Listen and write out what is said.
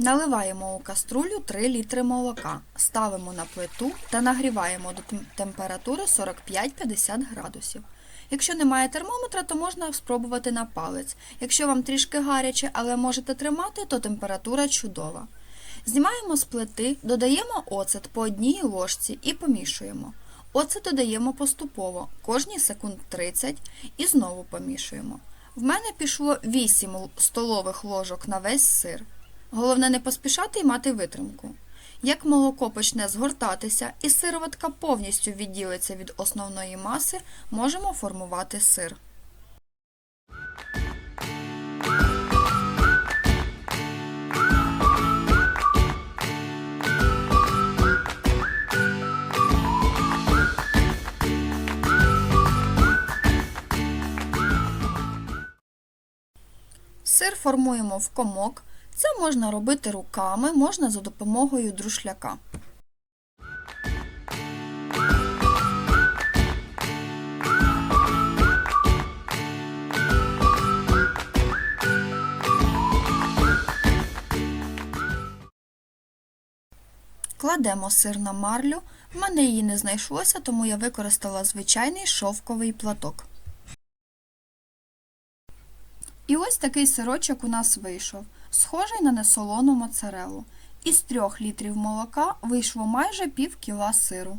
Наливаємо у каструлю 3 літри молока, ставимо на плиту та нагріваємо до температури 45-50 градусів. Якщо немає термометра, то можна спробувати на палець. Якщо вам трішки гаряче, але можете тримати, то температура чудова. Знімаємо з плити, додаємо оцет по одній ложці і помішуємо. Оцет додаємо поступово, кожні секунд 30 і знову помішуємо. В мене пішло 8 столових ложок на весь сир. Головне не поспішати і мати витримку. Як молоко почне згортатися і сироватка повністю відділиться від основної маси, можемо формувати сир. Сир формуємо в комок. Це можна робити руками, можна за допомогою друшляка. Кладемо сир на марлю. В мене її не знайшлося, тому я використала звичайний шовковий платок. І ось такий сирочок у нас вийшов, схожий на несолону моцарелу. Із трьох літрів молока вийшло майже пів кіла сиру.